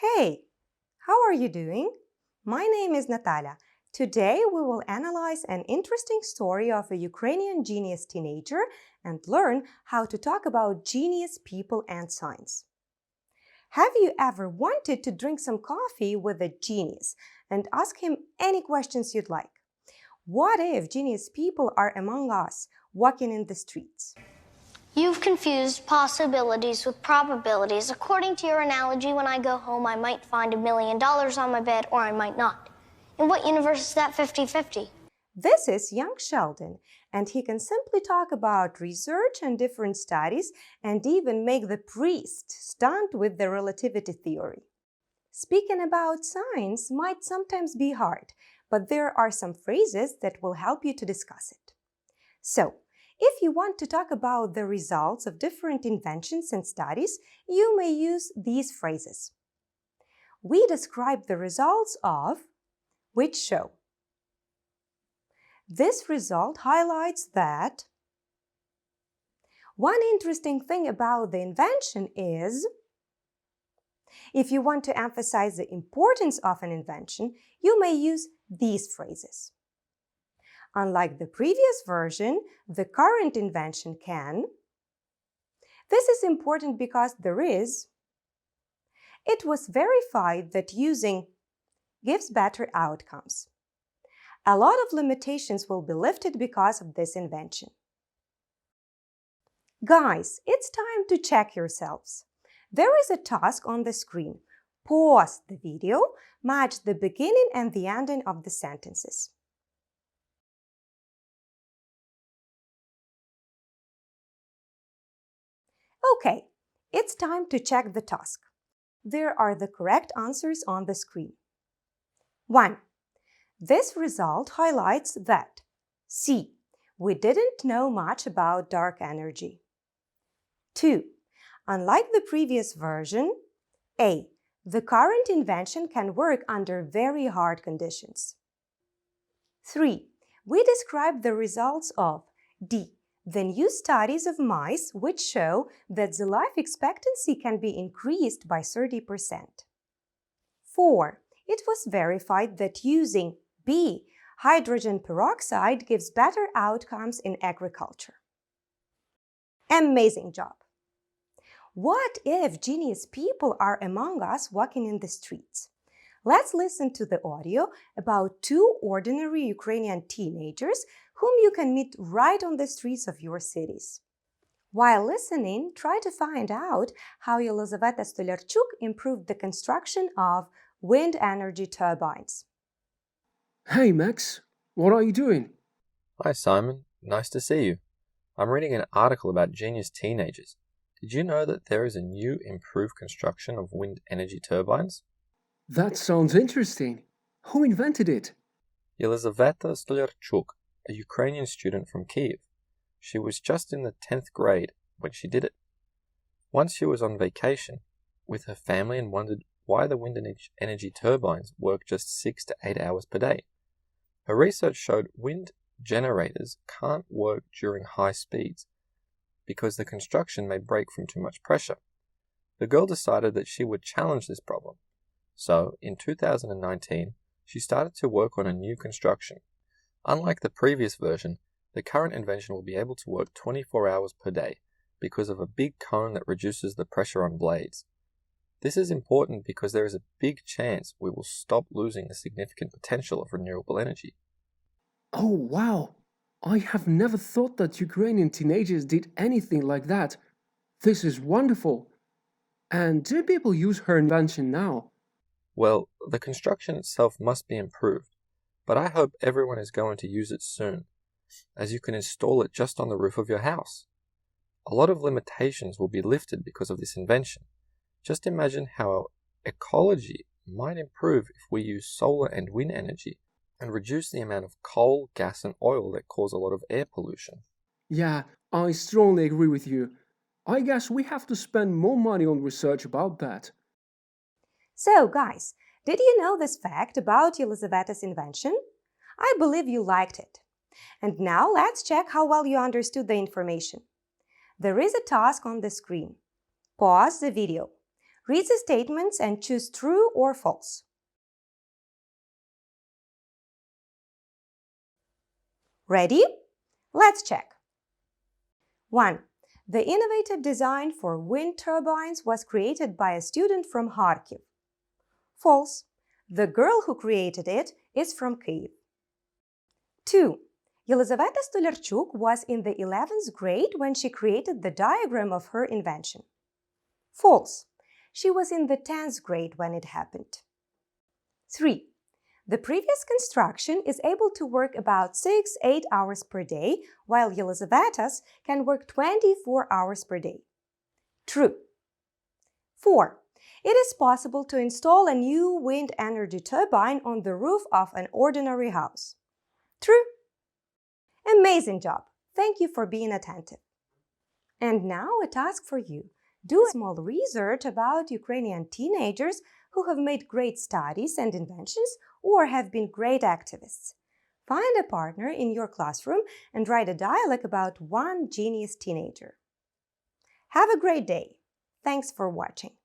Hey, how are you doing? My name is Natalia. Today we will analyze an interesting story of a Ukrainian genius teenager and learn how to talk about genius people and science. Have you ever wanted to drink some coffee with a genius and ask him any questions you'd like? What if genius people are among us walking in the streets? You've confused possibilities with probabilities. According to your analogy, when I go home, I might find a million dollars on my bed or I might not. In what universe is that 50 50? This is young Sheldon, and he can simply talk about research and different studies and even make the priest stunned with the relativity theory. Speaking about science might sometimes be hard, but there are some phrases that will help you to discuss it. So, if you want to talk about the results of different inventions and studies, you may use these phrases. We describe the results of which show. This result highlights that one interesting thing about the invention is if you want to emphasize the importance of an invention, you may use these phrases. Unlike the previous version, the current invention can. This is important because there is. It was verified that using gives better outcomes. A lot of limitations will be lifted because of this invention. Guys, it's time to check yourselves. There is a task on the screen. Pause the video, match the beginning and the ending of the sentences. Okay, it's time to check the task. There are the correct answers on the screen. 1. This result highlights that C. We didn't know much about dark energy. 2. Unlike the previous version, A. The current invention can work under very hard conditions. 3. We describe the results of D the new studies of mice which show that the life expectancy can be increased by 30%. 4. It was verified that using B, hydrogen peroxide gives better outcomes in agriculture. Amazing job! What if genius people are among us walking in the streets? Let's listen to the audio about two ordinary Ukrainian teenagers whom you can meet right on the streets of your cities. While listening, try to find out how Yelizaveta Stolarchuk improved the construction of wind energy turbines. Hey, Max, what are you doing? Hi, Simon. Nice to see you. I'm reading an article about genius teenagers. Did you know that there is a new improved construction of wind energy turbines? That sounds interesting. Who invented it? Yelizaveta Stolarchuk a Ukrainian student from Kiev. She was just in the 10th grade when she did it. Once she was on vacation with her family and wondered why the wind energy turbines work just 6 to 8 hours per day. Her research showed wind generators can't work during high speeds because the construction may break from too much pressure. The girl decided that she would challenge this problem. So, in 2019, she started to work on a new construction Unlike the previous version, the current invention will be able to work 24 hours per day because of a big cone that reduces the pressure on blades. This is important because there is a big chance we will stop losing the significant potential of renewable energy. Oh, wow! I have never thought that Ukrainian teenagers did anything like that. This is wonderful. And do people use her invention now? Well, the construction itself must be improved but I hope everyone is going to use it soon, as you can install it just on the roof of your house. A lot of limitations will be lifted because of this invention. Just imagine how ecology might improve if we use solar and wind energy and reduce the amount of coal, gas, and oil that cause a lot of air pollution. Yeah, I strongly agree with you. I guess we have to spend more money on research about that. So, guys, did you know this fact about Yelizaveta's invention? I believe you liked it. And now let's check how well you understood the information. There is a task on the screen. Pause the video. Read the statements and choose true or false. Ready? Let's check. 1. The innovative design for wind turbines was created by a student from Kharkiv. False. The girl who created it is from Kyiv. 2. Yelizaveta Stolarchuk was in the 11th grade when she created the diagram of her invention. False. She was in the 10th grade when it happened. 3. The previous construction is able to work about 6 8 hours per day, while Yelizaveta's can work 24 hours per day. True. 4. It is possible to install a new wind energy turbine on the roof of an ordinary house. True. Amazing job! Thank you for being attentive. And now a task for you. Do a small research about Ukrainian teenagers who have made great studies and inventions or have been great activists. Find a partner in your classroom and write a dialogue about one genius teenager. Have a great day. Thanks for watching.